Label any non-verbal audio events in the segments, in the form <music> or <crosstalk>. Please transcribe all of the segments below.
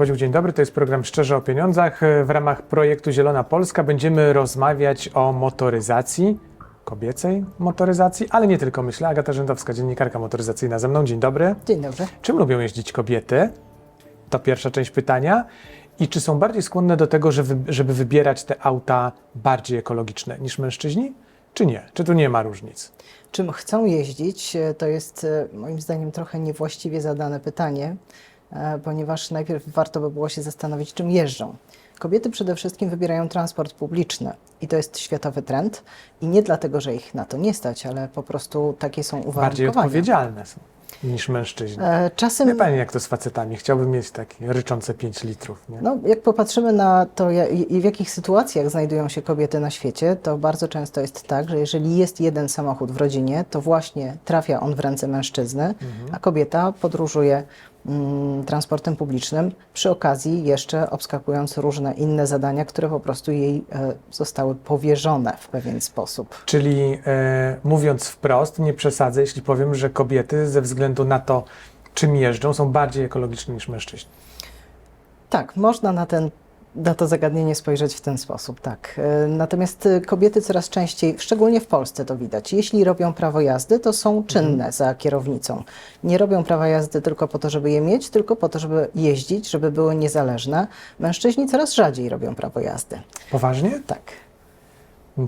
Ernest dzień dobry. To jest program Szczerze o Pieniądzach. W ramach projektu Zielona Polska będziemy rozmawiać o motoryzacji, kobiecej motoryzacji, ale nie tylko, myślę. Agata Rzędowska, dziennikarka motoryzacyjna ze mną. Dzień dobry. Dzień dobry. Czym lubią jeździć kobiety? To pierwsza część pytania. I czy są bardziej skłonne do tego, żeby, żeby wybierać te auta bardziej ekologiczne niż mężczyźni? Czy nie? Czy tu nie ma różnic? Czym chcą jeździć, e, to jest e, moim zdaniem trochę niewłaściwie zadane pytanie, e, ponieważ najpierw warto by było się zastanowić, czym jeżdżą. Kobiety przede wszystkim wybierają transport publiczny i to jest światowy trend i nie dlatego, że ich na to nie stać, ale po prostu takie są Bardziej uwarunkowania. odpowiedzialne są niż mężczyźni. E, Czasem Wie Pani, jak to z facetami? Chciałbym mieć takie ryczące 5 litrów. Nie? No, jak popatrzymy na to, i w jakich sytuacjach znajdują się kobiety na świecie, to bardzo często jest tak, że jeżeli jest jeden samochód w rodzinie, to właśnie trafia on w ręce mężczyzny, a kobieta podróżuje transportem publicznym, przy okazji jeszcze obskakując różne inne zadania, które po prostu jej e, zostały powierzone w pewien sposób. Czyli e, mówiąc wprost, nie przesadzę, jeśli powiem, że kobiety ze względu na to, czym jeżdżą, są bardziej ekologiczne niż mężczyźni. Tak, można na, ten, na to zagadnienie spojrzeć w ten sposób, tak. E, Natomiast e, kobiety coraz częściej, szczególnie w Polsce to widać, jeśli robią prawo jazdy, to są czynne za kierownicą. Nie robią prawa jazdy tylko po to, żeby je mieć, tylko po to, żeby jeździć, żeby były niezależne. Mężczyźni coraz rzadziej robią prawo jazdy. Poważnie? Tak.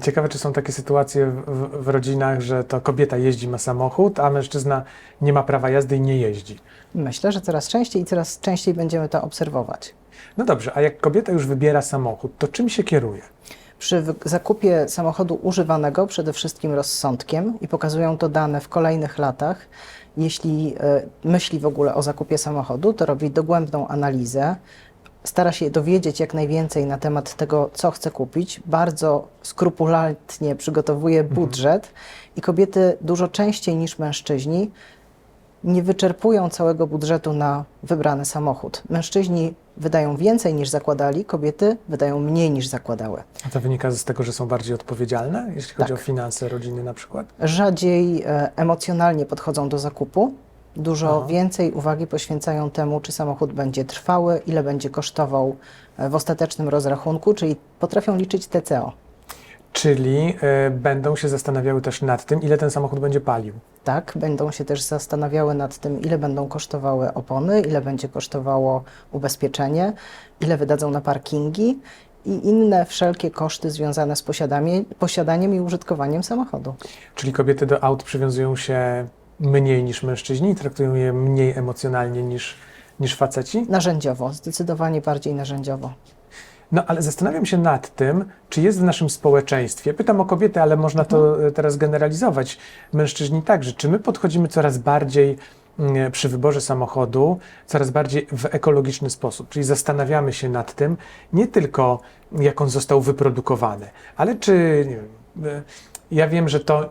Ciekawe, czy są takie sytuacje w, w, rodzinach, że to kobieta jeździ, ma samochód, a mężczyzna nie ma prawa jazdy i nie jeździ. Myślę, że coraz częściej i coraz częściej będziemy to obserwować. No dobrze, a jak kobieta już wybiera samochód, to czym się kieruje? Przy zakupie samochodu używanego przede wszystkim rozsądkiem i pokazują to dane w kolejnych latach. Jeśli e, myśli w ogóle o zakupie samochodu, to robi dogłębną analizę, stara się dowiedzieć jak najwięcej na temat tego, co chce kupić, bardzo skrupulatnie przygotowuje budżet i kobiety dużo częściej niż mężczyźni nie wyczerpują całego budżetu na wybrany samochód. Mężczyźni wydają więcej niż zakładali, kobiety wydają mniej niż zakładały. A to wynika z tego, że są bardziej odpowiedzialne, jeśli chodzi Tak. o finanse rodziny na przykład? Rzadziej e, emocjonalnie podchodzą do zakupu, dużo Aha. więcej uwagi poświęcają temu, czy samochód będzie trwały, ile będzie kosztował e, w ostatecznym rozrachunku, czyli potrafią liczyć TCO. Czyli e, będą się zastanawiały też nad tym, ile ten samochód będzie palił. Tak, będą się też zastanawiały nad tym, ile będą kosztowały opony, ile będzie kosztowało ubezpieczenie, ile wydadzą na parkingi i inne wszelkie koszty związane z posiadaniem i użytkowaniem samochodu. Czyli kobiety do aut przywiązują się mniej niż mężczyźni i traktują je mniej emocjonalnie niż, niż faceci? Narzędziowo, zdecydowanie bardziej narzędziowo. No ale zastanawiam się nad tym, czy jest w naszym społeczeństwie, pytam o kobiety, ale można to e, teraz generalizować, mężczyźni także, czy my podchodzimy coraz bardziej mm, przy wyborze samochodu, coraz bardziej w ekologiczny sposób, czyli zastanawiamy się nad tym, nie tylko jak on został wyprodukowany, ale czy, wiem, e, ja wiem, że to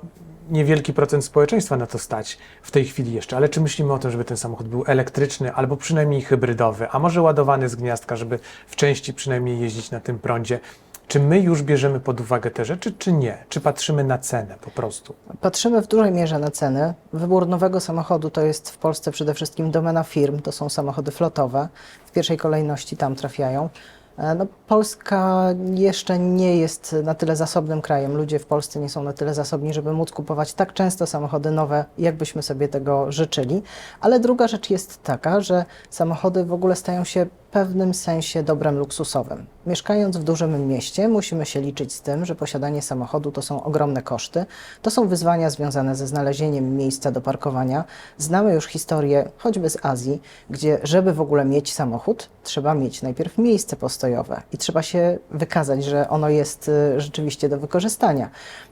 niewielki procent społeczeństwa na to stać w tej chwili jeszcze, ale czy myślimy o tym, żeby ten samochód był elektryczny albo przynajmniej hybrydowy, a może ładowany z gniazdka, żeby w części przynajmniej jeździć na tym prądzie? Czy my już bierzemy pod uwagę te rzeczy, czy nie? Czy patrzymy na cenę po prostu? Patrzymy w dużej mierze na ceny. Wybór nowego samochodu to jest w Polsce przede wszystkim domena firm, to są samochody flotowe. W pierwszej kolejności tam trafiają. E, No, Polska jeszcze nie jest na tyle zasobnym krajem. Ludzie w Polsce nie są na tyle zasobni, żeby móc kupować tak często samochody nowe, jakbyśmy sobie tego życzyli. Ale druga rzecz jest taka, że samochody w ogóle stają się pewnym sensie dobrem luksusowym. Mieszkając w dużym mieście, musimy się liczyć z tym, że posiadanie samochodu to są ogromne koszty. To są wyzwania związane ze znalezieniem miejsca do parkowania. Znamy już historię choćby z Azji, gdzie żeby w ogóle mieć samochód, trzeba mieć najpierw miejsce postojowe i trzeba się wykazać, że ono jest y, rzeczywiście do wykorzystania.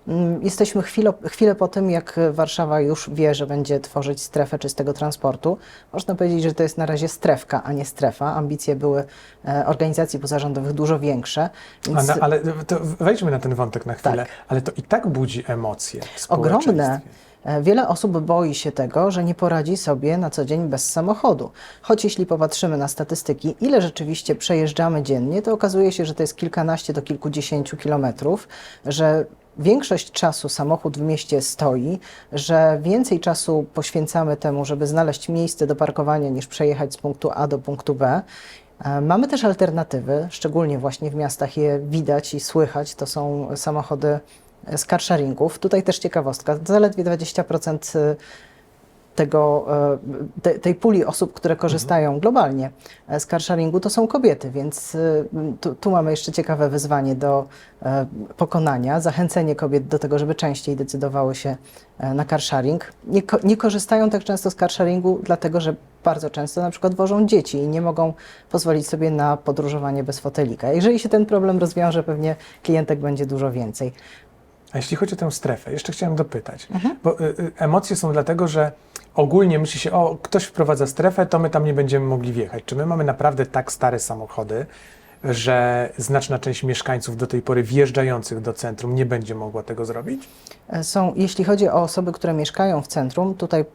Mm, Jesteśmy chwilę, chwilę po tym, jak Warszawa już wie, że będzie tworzyć strefę czystego transportu. Można powiedzieć, że to jest na razie strefka, a nie strefa. Ambicje były e, organizacji pozarządowych dużo większe. Więc ale wejdźmy na ten wątek na chwilę. Tak. Ale to i tak budzi emocje ogromne. E, Wiele osób boi się tego, że nie poradzi sobie na co dzień bez samochodu. Choć jeśli popatrzymy na statystyki, ile rzeczywiście przejeżdżamy dziennie, to okazuje się, że to jest kilkanaście do kilkudziesięciu kilometrów, że większość czasu samochód w mieście stoi, że więcej czasu poświęcamy temu, żeby znaleźć miejsce do parkowania, niż przejechać z punktu A do punktu B. E, Mamy też alternatywy, szczególnie właśnie w miastach je widać i słychać. To są samochody z carsharingów. Tutaj też ciekawostka, zaledwie 20% tego, e, te, tej puli osób, które korzystają globalnie e, z carsharingu, to są kobiety, więc e, tu, tu mamy jeszcze ciekawe wyzwanie do e, pokonania, zachęcenie kobiet do tego, żeby częściej decydowały się na carsharing. Nie, nie korzystają tak często z carsharingu, dlatego że bardzo często na przykład wożą dzieci i nie mogą pozwolić sobie na podróżowanie bez fotelika. Jeżeli się ten problem rozwiąże, pewnie klientek będzie dużo więcej. A jeśli chodzi o tę strefę, jeszcze chciałem dopytać, bo y, y, emocje są dlatego, że ogólnie myśli się, o, ktoś wprowadza strefę, to my tam nie będziemy mogli wjechać. Czy my mamy naprawdę tak stare samochody, że znaczna część mieszkańców do tej pory wjeżdżających do centrum nie będzie mogła tego zrobić? E, Są, jeśli chodzi o osoby, które mieszkają w centrum, tutaj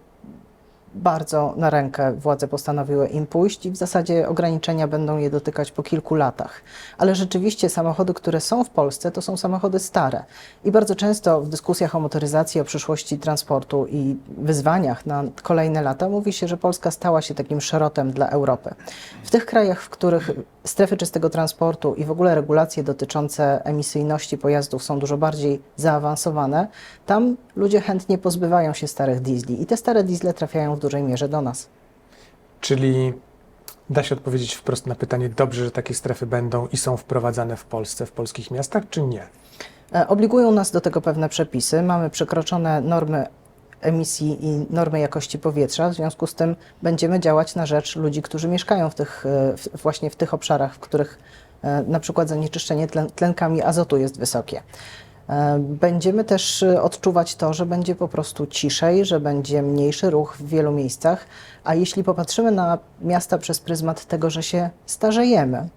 bardzo na rękę władze postanowiły im pójść i w zasadzie ograniczenia będą je dotykać po kilku latach. Ale rzeczywiście samochody, które są w Polsce, to są samochody stare. I bardzo często w dyskusjach o motoryzacji, o przyszłości transportu i wyzwaniach na kolejne lata mówi się, że Polska stała się takim szerotem dla Europy. W tych krajach, w których strefy czystego transportu i w ogóle regulacje dotyczące emisyjności pojazdów są dużo bardziej zaawansowane, tam ludzie chętnie pozbywają się starych diesli i te stare diesle trafiają w dużej mierze do nas. Czyli da się odpowiedzieć wprost na pytanie, dobrze, że takie strefy będą i są wprowadzane w Polsce, w polskich miastach, czy nie? E, Obligują nas do tego pewne przepisy. Mamy przekroczone normy emisji i normy jakości powietrza, w związku z tym będziemy działać na rzecz ludzi, którzy mieszkają w tych, e, w, właśnie w tych obszarach, w których e, na przykład zanieczyszczenie tlen, tlenkami azotu jest wysokie. E, Będziemy też e, odczuwać to, że będzie po prostu ciszej, że będzie mniejszy ruch w wielu miejscach, a jeśli popatrzymy na miasta przez pryzmat tego, że się starzejemy,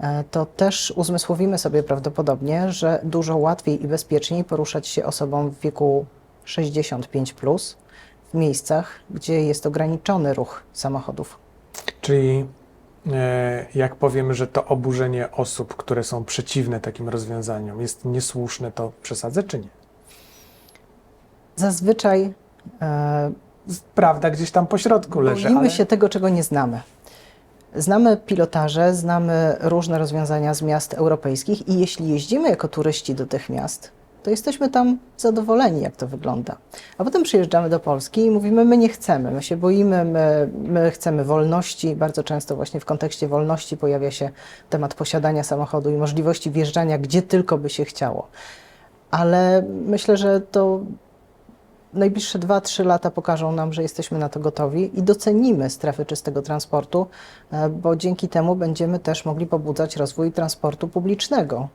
e, to też uzmysłowimy sobie prawdopodobnie, że dużo łatwiej i bezpieczniej poruszać się osobom w wieku 65 plus w miejscach, gdzie jest ograniczony ruch samochodów. Czyli jak powiemy, że to oburzenie osób, które są przeciwne takim rozwiązaniom jest niesłuszne, to przesadzę czy nie? Zazwyczaj e, Prawda gdzieś tam po środku leży, boimy ale się tego, czego nie znamy. Znamy pilotaże, znamy różne rozwiązania z miast europejskich i jeśli jeździmy jako turyści do tych miast, to jesteśmy tam zadowoleni, jak to wygląda. A potem przyjeżdżamy do Polski i mówimy, my nie chcemy, my się boimy, my, my chcemy wolności. Bardzo często właśnie w kontekście wolności pojawia się temat posiadania samochodu i możliwości wjeżdżania gdzie tylko by się chciało. Ale myślę, że to najbliższe 2-3 lata pokażą nam, że jesteśmy na to gotowi i docenimy strefy czystego transportu, e, bo dzięki temu będziemy też mogli pobudzać rozwój transportu publicznego.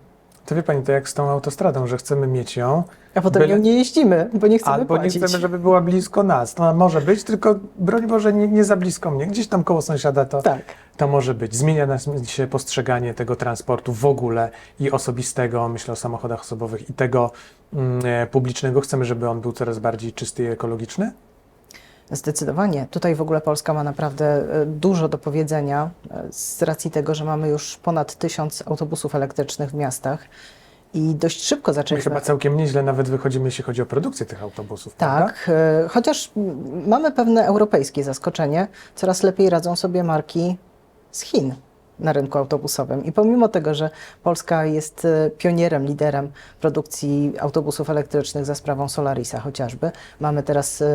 To wie Pani, to jak z tą autostradą, że chcemy mieć ją, A potem Byle- nią nie jeździmy, bo nie chcemy albo płacić. nie chcemy, żeby była blisko nas. To może być, tylko broń Boże nie, nie za blisko mnie. Gdzieś tam koło sąsiada to, Tak. to może być. Zmienia nas się postrzeganie tego transportu w ogóle i osobistego, myślę o samochodach osobowych i tego mm, e, publicznego. Chcemy, żeby on był coraz bardziej czysty i ekologiczny? Zdecydowanie. Tutaj w ogóle Polska ma naprawdę e, dużo do powiedzenia e, z racji tego, że mamy już ponad tysiąc autobusów elektrycznych w miastach i dość szybko My zaczęliśmy... chyba całkiem nieźle nawet wychodzimy, jeśli chodzi o produkcję tych autobusów, prawda? Tak, e, chociaż mamy pewne europejskie zaskoczenie, coraz lepiej radzą sobie marki z Chin na rynku autobusowym. I pomimo tego, że Polska jest e, pionierem, liderem produkcji autobusów elektrycznych za sprawą Solarisa chociażby, mamy teraz e,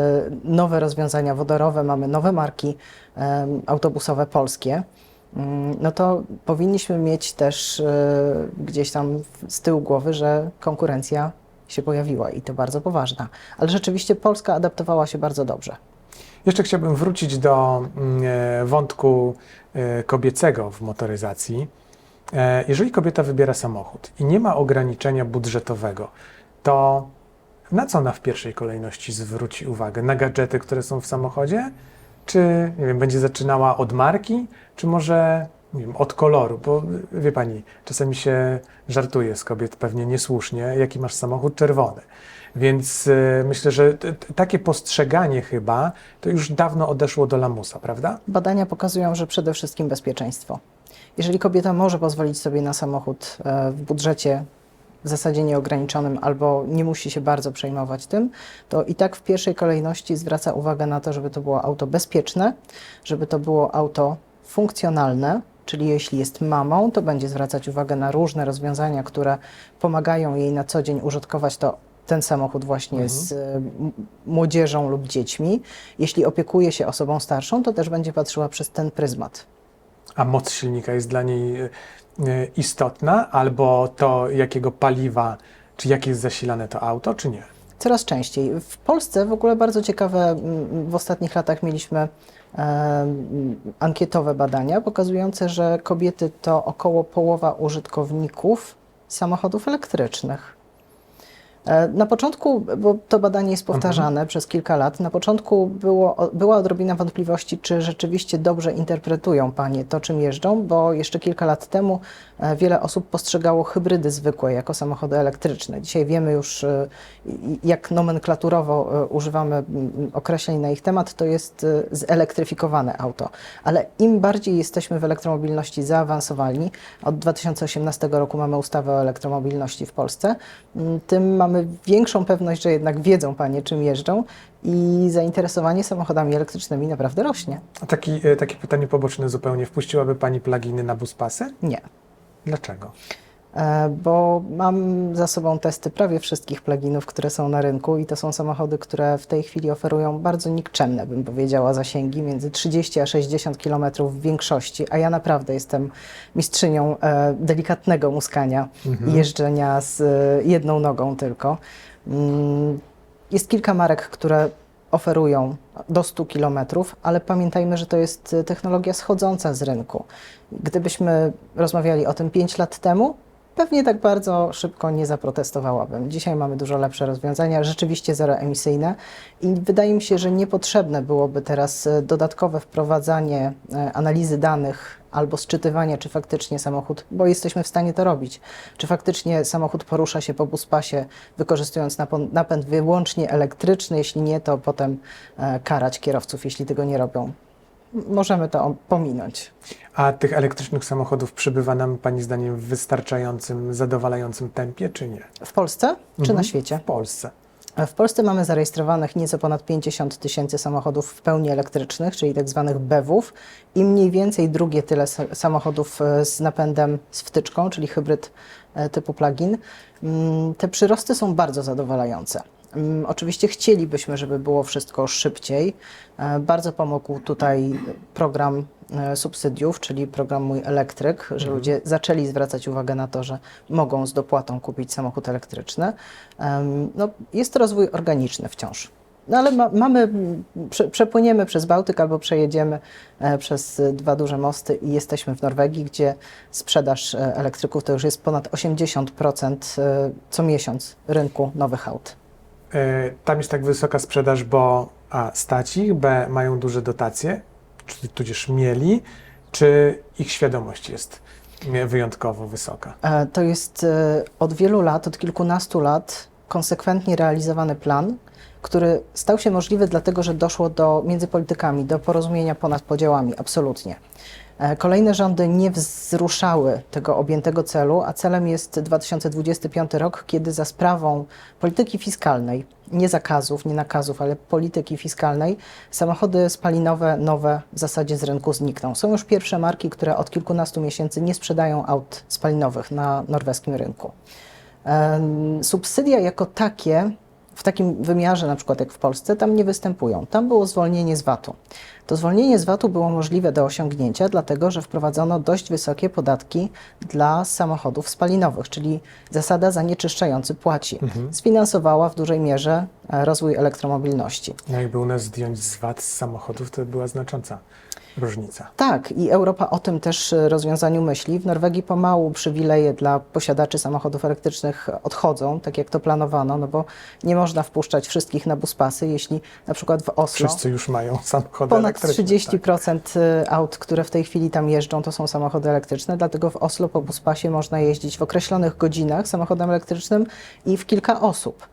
nowe rozwiązania wodorowe, mamy nowe marki autobusowe polskie. Mm, No to powinniśmy mieć też e, gdzieś tam z tyłu głowy, że konkurencja się pojawiła i to bardzo poważna. Ale rzeczywiście Polska adaptowała się bardzo dobrze. Jeszcze chciałbym wrócić do mm, e, wątku e, kobiecego w motoryzacji. E, Jeżeli kobieta wybiera samochód i nie ma ograniczenia budżetowego, to na co ona w pierwszej kolejności zwróci uwagę? Na gadżety, które są w samochodzie? Czy nie wiem, będzie zaczynała od marki? Czy może nie wiem, od koloru, bo wie pani, czasami się żartuje z kobiet, pewnie niesłusznie, jaki masz samochód czerwony. Więc y, myślę, że takie postrzeganie chyba to już dawno odeszło do lamusa, prawda? Badania pokazują, że przede wszystkim bezpieczeństwo. Jeżeli kobieta może pozwolić sobie na samochód e, w budżecie w zasadzie nieograniczonym albo nie musi się bardzo przejmować tym, to i tak w pierwszej kolejności zwraca uwagę na to, żeby to było auto bezpieczne, żeby to było auto funkcjonalne, czyli jeśli jest mamą, to będzie zwracać uwagę na różne rozwiązania, które pomagają jej na co dzień użytkować to ten samochód właśnie z e, młodzieżą lub dziećmi. Jeśli opiekuje się osobą starszą, to też będzie patrzyła przez ten pryzmat. A moc silnika jest dla niej y, istotna, albo to, jakiego paliwa, czy jak jest zasilane to auto, czy nie? Coraz częściej. W Polsce w ogóle bardzo ciekawe, w ostatnich latach mieliśmy e, ankietowe badania pokazujące, że kobiety to około połowa użytkowników samochodów elektrycznych. E, Na początku, bo to badanie jest powtarzane przez kilka lat, na początku było, była odrobina wątpliwości, czy rzeczywiście dobrze interpretują panie to, czym jeżdżą, bo jeszcze kilka lat temu e, wiele osób postrzegało hybrydy zwykłe jako samochody elektryczne. Dzisiaj wiemy już, e, jak nomenklaturowo używamy określeń na ich temat, to jest zelektryfikowane auto. Ale im bardziej jesteśmy w elektromobilności zaawansowani, od 2018 roku mamy ustawę o elektromobilności w Polsce, tym mamy większą pewność, że jednak wiedzą panie, czym jeżdżą i zainteresowanie samochodami elektrycznymi naprawdę rośnie. A taki, y, takie pytanie poboczne zupełnie. Wpuściłaby Pani pluginy na buspasy? Nie. Dlaczego? E, bo mam za sobą testy prawie wszystkich pluginów, które są na rynku i to są samochody, które w tej chwili oferują bardzo nikczemne, bym powiedziała, zasięgi między 30 a 60 km w większości, a ja naprawdę jestem mistrzynią e, delikatnego muskania i jeżdżenia z e, jedną nogą tylko. Mm, Jest kilka marek, które oferują do 100 km, ale pamiętajmy, że to jest technologia schodząca z rynku. Gdybyśmy rozmawiali o tym 5 lat temu, pewnie tak bardzo szybko nie zaprotestowałabym. Dzisiaj mamy dużo lepsze rozwiązania, rzeczywiście zeroemisyjne i wydaje mi się, że niepotrzebne byłoby teraz e, dodatkowe wprowadzanie e, analizy danych albo sczytywanie, czy faktycznie samochód, bo jesteśmy w stanie to robić, czy faktycznie samochód porusza się po buspasie, wykorzystując napęd wyłącznie elektryczny, jeśli nie, to potem e, karać kierowców, jeśli tego nie robią. Możemy to pominąć. A tych elektrycznych samochodów przybywa nam Pani zdaniem w wystarczającym, zadowalającym tempie, czy nie? W Polsce czy Mhm. na świecie? W Polsce. W Polsce mamy zarejestrowanych nieco ponad 50 tysięcy samochodów w pełni elektrycznych, czyli tak zwanych BEW-ów i mniej więcej drugie tyle sa- samochodów e, z napędem z wtyczką, czyli hybryd e, typu plug-in. Mm, Te przyrosty są bardzo zadowalające. Mm, Oczywiście chcielibyśmy, żeby było wszystko szybciej. E, Bardzo pomógł tutaj program e, subsydiów, czyli program Mój Elektryk, że ludzie zaczęli zwracać uwagę na to, że mogą z dopłatą kupić samochód elektryczny. No, jest to rozwój organiczny wciąż. No ale ma, mamy, mm, prze, przepłyniemy przez Bałtyk albo przejedziemy e, przez dwa duże mosty i jesteśmy w Norwegii, gdzie sprzedaż elektryków to już jest ponad 80% e, co miesiąc rynku nowych aut. E, Tam jest tak wysoka sprzedaż, bo A. stać ich, B. mają duże dotacje, czy tudzież mieli, czy ich świadomość jest wyjątkowo wysoka. E, To jest e, od wielu lat, od kilkunastu lat konsekwentnie realizowany plan, który stał się możliwy dlatego, że doszło do, między politykami do porozumienia ponad podziałami, absolutnie. E, Kolejne rządy nie wzruszały tego objętego celu, a celem jest 2025 rok, kiedy za sprawą polityki fiskalnej, nie zakazów, nie nakazów, ale polityki fiskalnej, samochody spalinowe nowe w zasadzie z rynku znikną. Są już pierwsze marki, które od kilkunastu miesięcy nie sprzedają aut spalinowych na norweskim rynku. Em, Subsydia jako takie, w takim wymiarze na przykład jak w Polsce, tam nie występują. Tam było zwolnienie z VAT-u. To zwolnienie z VAT-u było możliwe do osiągnięcia, dlatego że wprowadzono dość wysokie podatki dla samochodów spalinowych, czyli zasada zanieczyszczający płaci. Sfinansowała w dużej mierze e, rozwój elektromobilności. No jakby u nas zdjąć z VAT z samochodów, to była znacząca różnica. Tak, i Europa o tym też e, rozwiązaniu myśli. W Norwegii pomału przywileje dla posiadaczy samochodów elektrycznych odchodzą, tak jak to planowano, no bo nie można wpuszczać wszystkich na buspasy, jeśli na przykład w Oslo Wszyscy już mają samochody ponad elektryczne. tak. 30% y, aut, które w tej chwili tam jeżdżą, to są samochody elektryczne, dlatego w Oslo po buspasie można jeździć w określonych godzinach samochodem elektrycznym i w kilka osób.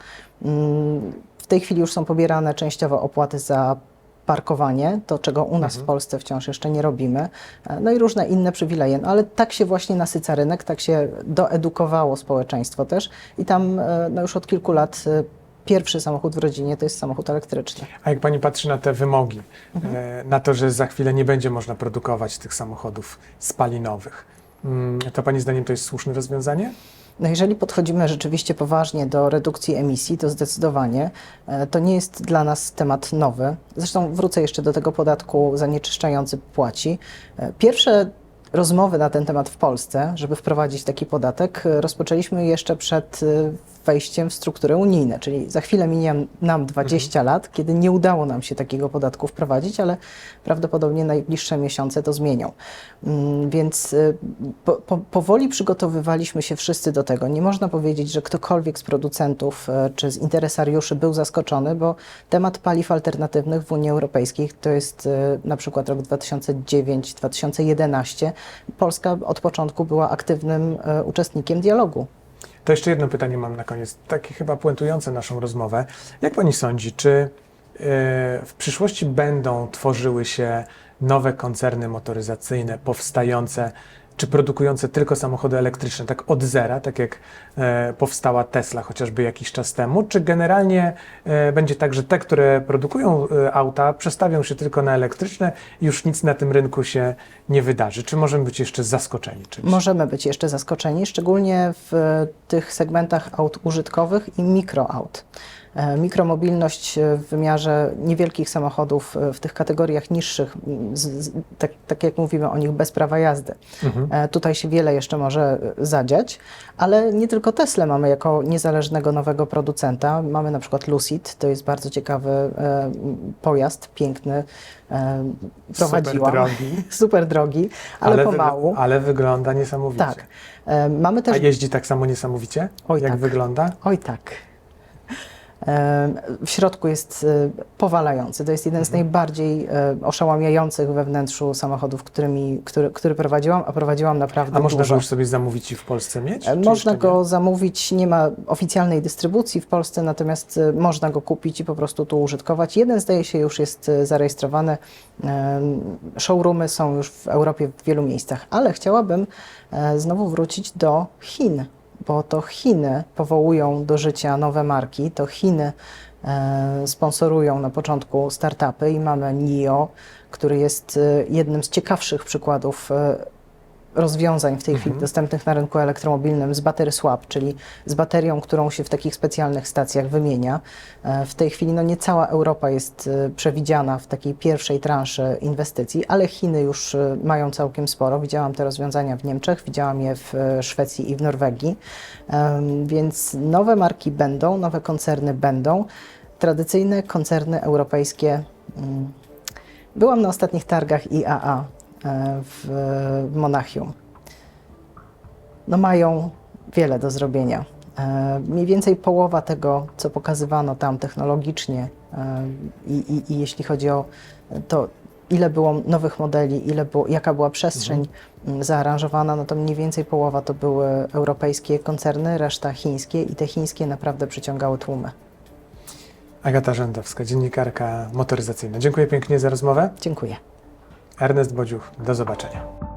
Mm, W tej chwili już są pobierane częściowo opłaty za parkowanie, to czego u nas w Polsce wciąż jeszcze nie robimy, E, no i różne inne przywileje. No, ale tak się właśnie nasyca rynek, tak się doedukowało społeczeństwo też i tam e, no, już od kilku lat e, pierwszy samochód w rodzinie to jest samochód elektryczny. A jak pani patrzy na te wymogi, Mhm. na to, że za chwilę nie będzie można produkować tych samochodów spalinowych, mm, to pani zdaniem to jest słuszne rozwiązanie? No jeżeli podchodzimy rzeczywiście poważnie do redukcji emisji, to zdecydowanie e, to nie jest dla nas temat nowy. Zresztą wrócę jeszcze do tego podatku zanieczyszczający płaci. E, Pierwsze rozmowy na ten temat w Polsce, żeby wprowadzić taki podatek, e, rozpoczęliśmy jeszcze przed wejściem w struktury unijne, czyli za chwilę minie nam 20 lat, kiedy nie udało nam się takiego podatku wprowadzić, ale prawdopodobnie najbliższe miesiące to zmienią. Mm, Więc y, po, po, powoli przygotowywaliśmy się wszyscy do tego. Nie można powiedzieć, że ktokolwiek z producentów e, czy z interesariuszy był zaskoczony, bo temat paliw alternatywnych w Unii Europejskiej to jest e, na przykład rok 2009-2011. Polska od początku była aktywnym uczestnikiem dialogu. To jeszcze jedno pytanie mam na koniec, takie chyba puentujące naszą rozmowę. Jak pani sądzi, czy e, w przyszłości będą tworzyły się nowe koncerny motoryzacyjne powstające czy produkujące tylko samochody elektryczne, tak od zera, tak jak e, powstała Tesla chociażby jakiś czas temu, czy generalnie e, będzie tak, że te, które produkują e, auta, przestawią się tylko na elektryczne już nic na tym rynku się nie wydarzy? Czy możemy być jeszcze zaskoczeni czymś? Możemy być jeszcze zaskoczeni, szczególnie w e, tych segmentach aut użytkowych i mikroaut. E, Mikromobilność e, w wymiarze niewielkich samochodów e, w tych kategoriach niższych, z, z, tak, tak jak mówimy o nich, bez prawa jazdy. Mhm. Tutaj się wiele jeszcze może zadziać, ale nie tylko Tesla mamy jako niezależnego nowego producenta. Mamy na przykład Lucid, to jest bardzo ciekawy e, pojazd, piękny. e, Prowadziłam. Super drogi. <laughs> Super drogi, ale, wy- pomału. ale wygląda niesamowicie. Tak. E, Mamy A też. jeździ tak samo niesamowicie? Oj, jak tak. wygląda? Oj tak. W środku jest e, powalający. To jest jeden z Mhm. najbardziej e, oszałamiających we wnętrzu samochodów, którymi, który, który prowadziłam, a prowadziłam naprawdę A można dużo. go już sobie zamówić i w Polsce mieć? E, Można go zamówić, nie ma oficjalnej dystrybucji w Polsce, natomiast można go kupić i po prostu tu użytkować. Jeden zdaje się już jest zarejestrowany. Showroomy są już w Europie w wielu miejscach, ale chciałabym znowu wrócić do Chin, bo to Chiny powołują do życia nowe marki, to Chiny e, sponsorują na początku startupy i mamy NIO, który jest e, jednym z ciekawszych przykładów e, rozwiązań w tej chwili dostępnych na rynku elektromobilnym z battery swap, czyli z baterią, którą się w takich specjalnych stacjach wymienia. E, W tej chwili no nie cała Europa jest e, przewidziana w takiej pierwszej transzy inwestycji, ale Chiny już e, mają całkiem sporo. Widziałam te rozwiązania w Niemczech, widziałam je w Szwecji i w Norwegii. Więc nowe marki będą, nowe koncerny będą. Tradycyjne koncerny europejskie. mm, Byłam na ostatnich targach IAA w w Monachium. No mają wiele do zrobienia. E, Mniej więcej połowa tego, co pokazywano tam technologicznie e, i, i, i jeśli chodzi o to, ile było nowych modeli, ile było, jaka była przestrzeń m, zaaranżowana, no to mniej więcej połowa to były europejskie koncerny, reszta chińskie i te chińskie naprawdę przyciągały tłumy. Agata Rzędowska, dziennikarka motoryzacyjna. Dziękuję pięknie za rozmowę. Dziękuję. Ernest Bodziuch, do zobaczenia.